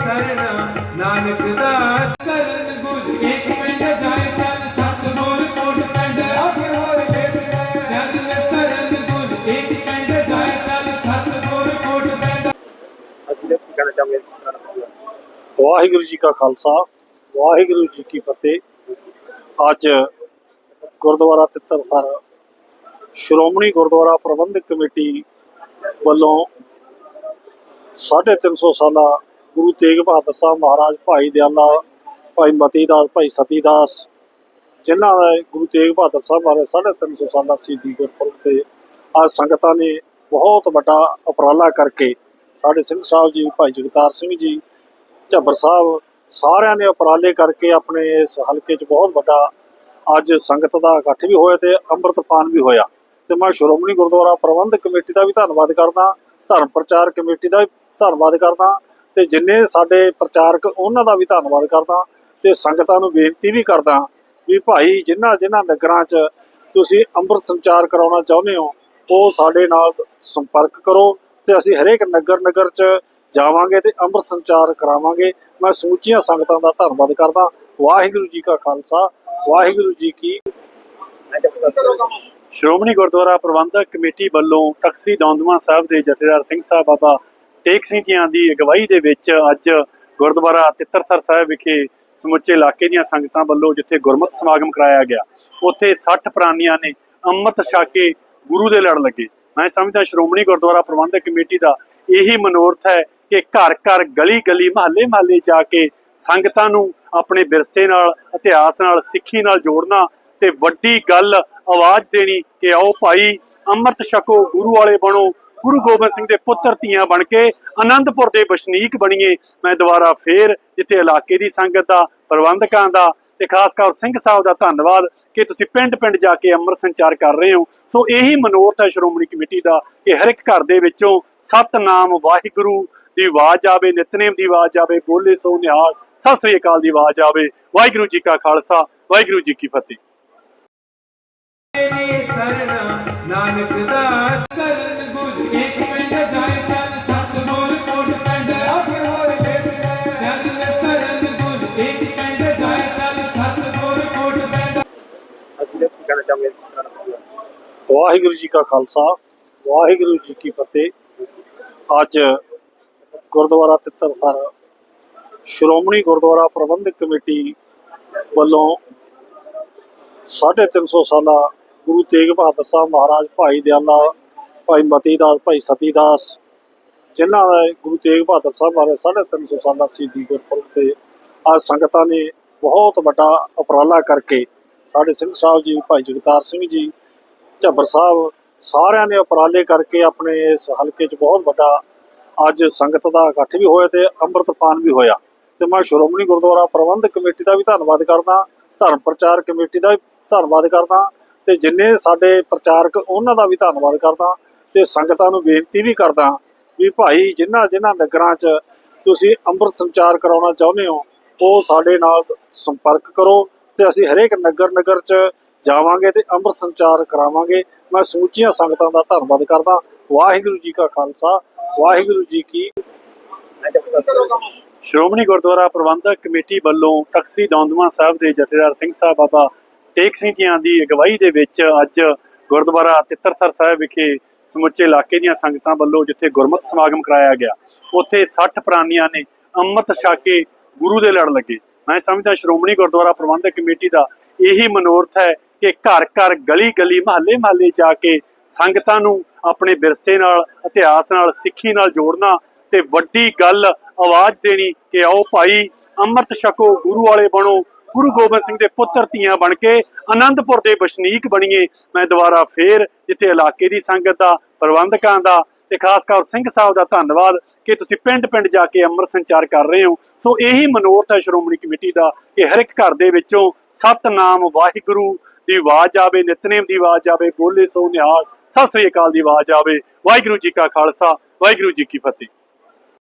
ਸਰਣਾ ਨਾਨਕ ਦਾਸ। ਸਰਨ ਗੁਰ ਇੱਕ ਪਿੰਡ ਜਾਏ ਚੱਲ ਸਤਿਗੁਰ ਕੋਟ ਪਿੰਡ ਆਪੇ ਹੋਰ ਖੇਤ ਚੱਲ ਸਰਨ ਗੁਰ ਇੱਕ ਪਿੰਡ ਜਾਏ ਚੱਲ ਸਤਿਗੁਰ ਕੋਟ ਪਿੰਡ। ਵਾਹਿਗੁਰੂ ਜੀ ਕਾ ਖਾਲਸਾ ਵਾਹਿਗੁਰੂ ਜੀ ਕੀ ਫਤਿਹ। ਅੱਜ ਗੁਰਦੁਆਰਾ ਤਿੱਤਰਸਰ ਸ਼੍ਰੋਮਣੀ ਗੁਰਦੁਆਰਾ ਪ੍ਰਬੰਧਕ ਕਮੇਟੀ ਵੱਲੋਂ 350 ਸਾਲਾ ਗੁਰੂ ਤੇਗ ਬਹਾਦਰ ਸਾਹਿਬ ਮਹਾਰਾਜ ਭਾਈ ਦਿਆਲਾ ਭਾਈ ਮਤੀ ਦਾਸ ਭਾਈ ਸਤੀ ਦਾਸ ਜਿਨ੍ਹਾਂ ਦਾ ਗੁਰੂ ਤੇਗ ਬਹਾਦਰ ਸਾਹਿਬ ਬਾਰੇ 350 ਸਾਲਾਂ ਸ਼ਹੀਦੀ ਗੁਰਪੁਰਬ ਤੇ ਅੱਜ ਸੰਗਤਾਂ ਨੇ ਬਹੁਤ ਵੱਡਾ ਉਪਰਾਲਾ ਕਰਕੇ ਸਾਡੇ ਸਿੰਘ ਸਾਹਿਬ ਜੀ, ਭਾਈ ਜਗਤਾਰ ਸਿੰਘ ਜੀ, ਝੱਬਰ ਸਾਹਿਬ ਸਾਰਿਆਂ ਨੇ ਉਪਰਾਲੇ ਕਰਕੇ ਆਪਣੇ ਇਸ ਹਲਕੇ 'ਚ ਬਹੁਤ ਵੱਡਾ ਅੱਜ ਸੰਗਤ ਦਾ ਇਕੱਠ ਵੀ ਹੋਇਆ ਤੇ ਅੰਮ੍ਰਿਤਪਾਨ ਵੀ ਹੋਇਆ। ਤੇ ਮੈਂ ਸ਼੍ਰੋਮਣੀ ਗੁਰਦੁਆਰਾ ਪ੍ਰਬੰਧਕ ਕਮੇਟੀ ਦਾ ਵੀ ਧੰਨਵਾਦ ਕਰਦਾ, ਧਰਮ ਪ੍ਰਚਾਰ ਕਮੇਟੀ ਦਾ ਵੀ ਧੰਨਵਾਦ ਕਰਦਾ ਤੇ ਜਿੰਨੇ ਸਾਡੇ ਪ੍ਰਚਾਰਕ ਉਹਨਾਂ ਦਾ ਵੀ ਧੰਨਵਾਦ ਕਰਦਾ ਤੇ ਸੰਗਤਾਂ ਨੂੰ ਬੇਨਤੀ ਵੀ ਕਰਦਾ ਵੀ ਭਾਈ ਜਿਨ੍ਹਾਂ ਜਿਨ੍ਹਾਂ ਨਗਰਾਂ 'ਚ ਤੁਸੀਂ ਅੰਮ੍ਰਿਤ ਸੰਚਾਰ ਕਰਾਉਣਾ ਚਾਹੁੰਦੇ ਹੋ, ਉਹ ਸਾਡੇ ਨਾਲ ਸੰਪਰਕ ਕਰੋ ਤੇ ਅਸੀਂ ਹਰੇਕ ਨਗਰ ਨਗਰ 'ਚ ਜਾਵਾਂਗੇ ਤੇ ਅੰਮ੍ਰਿਤ ਸੰਚਾਰ ਕਰਾਵਾਂਗੇ। ਮੈਂ ਸਮੁੱਚੀਆਂ ਸੰਗਤਾਂ ਦਾ ਧੰਨਵਾਦ ਕਰਦਾ। ਵਾਹਿਗੁਰੂ ਜੀ ਕਾ ਖਾਲਸਾ, ਵਾਹਿਗੁਰੂ ਜੀ ਕੀ ਸ਼੍ਰੋਮਣੀ ਗੁਰਦੁਆਰਾ ਪ੍ਰਬੰਧਕ ਕਮੇਟੀ ਵੱਲੋਂ ਤਖਤ ਦੌਂਦਮਾ ਸਾਹਿਬ ਦੇ ਜਥੇਦਾਰ ਸਿੰਘ ਸਾਹਿਬ ਬਾਬਾ ਟੇਕ ਸਿੰਘ ਜੀਆਂ ਦੀ ਅਗਵਾਈ ਦੇ ਵਿੱਚ ਅੱਜ ਗੁਰਦੁਆਰਾ ਤਿੱਤਰਸਰ ਸਾਹਿਬ ਵਿਖੇ ਸਮੁੱਚੇ ਇਲਾਕੇ ਦੀਆਂ ਸੰਗਤਾਂ ਵੱਲੋਂ ਜਿੱਥੇ ਗੁਰਮਤਿ ਸਮਾਗਮ ਕਰਾਇਆ ਗਿਆ, ਉੱਥੇ 60 ਪ੍ਰਾਨੀਆਂ ਨੇ ਅੰਮ੍ਰਿਤ ਛਕ ਗੁਰੂ ਦੇ ਲੜ ਲੱਗੇ। ਮੈਂ ਸਮਝਦਾ ਸ਼੍ਰੋਮਣੀ ਗੁਰਦੁਆਰਾ ਪ੍ਰਬੰਧਕ ਕਮੇਟੀ ਦਾ ਇਹੀ ਮਨੋਰਥ ਹੈ ਕਿ ਘਰ ਘਰ ਗਲੀ ਗਲੀ ਮਹੱਲੇ ਮਹੱਲੇ ਜਾ ਕੇ ਸੰਗਤਾਂ ਨੂੰ ਆਪਣੇ ਵਿਰਸੇ ਨਾਲ, ਇਤਿਹਾਸ ਨਾਲ, ਸਿੱਖੀ ਨਾਲ ਜੋੜਨਾ ਤੇ ਵੱਡੀ ਗੱਲ ਆਵਾਜ਼ ਦੇਣੀ ਕਿ ਆਓ ਭਾਈ ਅੰਮ੍ਰਿਤ ਛਕੋ, ਗੁਰੂ ਵਾਲੇ ਬਣੋ ਗੁਰੂ ਗੋਬਿੰਦ ਸਿੰਘ ਦੇ ਪੁੱਤਰ ਧੀਆਂ ਬਣ ਕੇ ਆਨੰਦਪੁਰ ਦੇ ਵਸਨੀਕ ਬਣੀਏ। ਮੈਂ ਦੁਬਾਰਾ ਫੇਰ ਜਿੱਥੇ ਇਲਾਕੇ ਦੀ ਸੰਗਤ ਦਾ, ਪ੍ਰਬੰਧਕਾਂ ਦਾ ਤੇ ਖਾਸ ਕਰ ਸਿੰਘ ਸਾਹਿਬ ਦਾ ਧੰਨਵਾਦ ਕਿ ਤੁਸੀਂ ਪਿੰਡ ਪਿੰਡ ਜਾ ਕੇ ਅੰਮ੍ਰਿਤ ਸੰਚਾਰ ਕਰ ਰਹੇ ਹੋ। ਸੋ ਇਹੀ ਮਨੋਰਥ ਹੈ ਸ਼੍ਰੋਮਣੀ ਕਮੇਟੀ ਦਾ ਕਿ ਹਰ ਇੱਕ ਘਰ ਦੇ ਵਿੱਚੋਂ ਸਤਨਾਮ ਵਾਹਿਗੁਰੂ ਦੀ ਆਵਾਜ਼ ਆਵੇ, ਨਿਤਨੇਮ ਦੀ ਆਵਾਜ਼ ਆਵੇ, ਬੋਲੇ ਸੋ ਨਿਹਾਲ, ਸਤਿ ਸ੍ਰੀ ਅਕਾਲ ਦੀ ਆਵਾਜ਼ ਆਵੇ। ਵਾਹਿਗੁਰੂ ਜੀ ਕਾ ਖਾਲਸਾ, ਵਾਹਿਗੁਰੂ ਜੀ ਕੀ ਫਤਿਹ। ਨਾਨਕ ਦਾਸ ਸਰਨ ਵਾਹਿਗੁਰੂ ਜੀ ਕਾ ਖਾਲਸਾ ਵਾਹਿਗੁਰੂ ਜੀ ਕੀ ਫਤਿਹ। ਅੱਜ ਗੁਰਦੁਆਰਾ ਤਿੱਤਰਸਰ ਸ਼੍ਰੋਮਣੀ ਗੁਰਦੁਆਰਾ ਪ੍ਰਬੰਧਕ ਕਮੇਟੀ ਵੱਲੋਂ 350 ਸਾਲਾ ਗੁਰੂ ਤੇਗ ਬਹਾਦਰ ਸਾਹਿਬ ਮਹਾਰਾਜ ਭਾਈ ਦਿਆਲਾ ਭਾਈ ਮਤੀ ਦਾਸ, ਭਾਈ ਸਤੀ ਦਾਸ, ਜਿਨ੍ਹਾਂ ਦਾ ਗੁਰੂ ਤੇਗ ਬਹਾਦਰ ਸਾਹਿਬ ਬਾਰੇ 350 ਸਾਲਾ ਸ਼ਹੀਦੀ ਗੁਰਪੁਰਬ ਤੇ ਅੱਜ ਸੰਗਤਾਂ ਨੇ ਬਹੁਤ ਵੱਡਾ ਉਪਰਾਲਾ ਕਰਕੇ ਸਾਡੇ ਸਿੰਘ ਸਾਹਿਬ ਜੀ, ਭਾਈ ਜਗਤਾਰ ਸਿੰਘ ਜੀ, ਝੱਬਰ ਸਾਹਿਬ ਸਾਰਿਆਂ ਨੇ ਉਪਰਾਲੇ ਕਰਕੇ ਆਪਣੇ ਇਸ ਹਲਕੇ 'ਚ ਬਹੁਤ ਵੱਡਾ ਅੱਜ ਸੰਗਤ ਦਾ ਇਕੱਠ ਵੀ ਹੋਇਆ ਤੇ ਅੰਮ੍ਰਿਤਪਾਨ ਵੀ ਹੋਇਆ। ਤੇ ਮੈਂ ਸ਼੍ਰੋਮਣੀ ਗੁਰਦੁਆਰਾ ਪ੍ਰਬੰਧਕ ਕਮੇਟੀ ਦਾ ਵੀ ਧੰਨਵਾਦ ਕਰਦਾ, ਧਰਮ ਪ੍ਰਚਾਰ ਕਮੇਟੀ ਦਾ ਵੀ ਧੰਨਵਾਦ ਕਰਦਾ ਤੇ ਜਿੰਨੇ ਸਾਡੇ ਪ੍ਰਚਾਰਕ ਉਹਨਾਂ ਦਾ ਵੀ ਧੰਨਵਾਦ ਕਰਦਾ। ਤੇ ਸੰਗਤਾਂ ਨੂੰ ਬੇਨਤੀ ਵੀ ਕਰਦਾ ਵੀ ਭਾਈ ਜਿਨ੍ਹਾਂ ਜਿਨ੍ਹਾਂ ਨਗਰਾਂ 'ਚ ਤੁਸੀਂ ਅੰਮ੍ਰਿਤ ਸੰਚਾਰ ਕਰਾਉਣਾ ਚਾਹੁੰਦੇ ਹੋ, ਉਹ ਸਾਡੇ ਨਾਲ ਸੰਪਰਕ ਕਰੋ ਤੇ ਅਸੀਂ ਹਰੇਕ ਨਗਰ ਨਗਰ 'ਚ ਜਾਵਾਂਗੇ ਤੇ ਅੰਮ੍ਰਿਤ ਸੰਚਾਰ ਕਰਾਵਾਂਗੇ। ਮੈਂ ਸਮੁੱਚੀਆਂ ਸੰਗਤਾਂ ਦਾ ਧੰਨਵਾਦ ਕਰਦਾ। ਵਾਹਿਗੁਰੂ ਜੀ ਕਾ ਖਾਲਸਾ। ਵਾਹਿਗੁਰੂ ਜੀ ਕੀ ਸ਼੍ਰੋਮਣੀ ਗੁਰਦੁਆਰਾ ਪ੍ਰਬੰਧਕ ਕਮੇਟੀ ਵੱਲੋਂ ਤਖਤ ਦੌਂਦਮਾ ਸਾਹਿਬ ਦੇ ਜਥੇਦਾਰ ਸਿੰਘ ਸਾਹਿਬ ਬਾਬਾ ਟੇਕ ਸਿੰਘ ਜੀਆਂ ਦੀ ਅਗਵਾਈ ਦੇ ਵਿੱਚ ਅੱਜ ਗੁਰਦੁਆਰਾ ਤਿੱਤਰਸਰ ਸਾਹਿਬ ਵਿਖੇ ਸਮੁੱਚੇ ਇਲਾਕੇ ਦੀਆਂ ਸੰਗਤਾਂ ਵੱਲੋਂ ਜਿੱਥੇ ਗੁਰਮਤਿ ਸਮਾਗਮ ਕਰਾਇਆ ਗਿਆ, ਉੱਥੇ 60 ਪ੍ਰਾਨੀਆਂ ਨੇ ਅੰਮ੍ਰਿਤ ਛਕ ਗੁਰੂ ਦੇ ਲੜ ਲੱਗੇ। ਮੈਂ ਸਮਝਦਾ ਸ਼੍ਰੋਮਣੀ ਗੁਰਦੁਆਰਾ ਪ੍ਰਬੰਧਕ ਕਮੇਟੀ ਦਾ ਇਹੀ ਮਨੋਰਥ ਹੈ ਕਿ ਘਰ ਘਰ ਗਲੀ ਗਲੀ, ਮਹੱਲੇ ਮਹੱਲੇ ਜਾ ਕੇ ਸੰਗਤਾਂ ਨੂੰ ਆਪਣੇ ਵਿਰਸੇ ਨਾਲ, ਇਤਿਹਾਸ ਨਾਲ, ਸਿੱਖੀ ਨਾਲ ਜੋੜਨਾ ਤੇ ਵੱਡੀ ਗੱਲ ਆਵਾਜ਼ ਦੇਣੀ ਕਿ ਆਓ ਭਾਈ ਅੰਮ੍ਰਿਤ ਛਕੋ, ਗੁਰੂ ਵਾਲੇ ਬਣੋ ਗੁਰੂ ਗੋਬਿੰਦ ਸਿੰਘ ਦੇ ਪੁੱਤਰ ਧੀਆਂ ਬਣ ਕੇ ਆਨੰਦਪੁਰ ਦੇ ਵਸਨੀਕ ਬਣੀਏ। ਮੈਂ ਦੁਬਾਰਾ ਫੇਰ ਜਿੱਥੇ ਇਲਾਕੇ ਦੀ ਸੰਗਤ ਦਾ, ਪ੍ਰਬੰਧਕਾਂ ਦਾ ਤੇ ਖਾਸ ਕਰ ਸਿੰਘ ਸਾਹਿਬ ਦਾ ਧੰਨਵਾਦ ਕਿ ਤੁਸੀਂ ਪਿੰਡ ਪਿੰਡ ਜਾ ਕੇ ਅੰਮ੍ਰਿਤ ਸੰਚਾਰ ਕਰ ਰਹੇ ਹੋ। ਸੋ ਇਹੀ ਮਨੋਰਥ ਹੈ ਸ਼੍ਰੋਮਣੀ ਕਮੇਟੀ ਦਾ ਕਿ ਹਰ ਇੱਕ ਘਰ ਦੇ ਵਿੱਚੋਂ ਸਤਨਾਮ ਵਾਹਿਗੁਰੂ ਦੀ ਆਵਾਜ਼ ਆਵੇ, ਨਿਤਨੇਮ ਦੀ ਆਵਾਜ਼ ਆਵੇ, ਬੋਲੇ ਸੋ ਨਿਹਾਲ, ਸਤਿ ਸ੍ਰੀ ਅਕਾਲ ਦੀ ਆਵਾਜ਼ ਆਵੇ। ਵਾਹਿਗੁਰੂ ਜੀ ਕਾ ਖਾਲਸਾ, ਵਾਹਿਗੁਰੂ ਜੀ ਕੀ ਫਤਿਹ।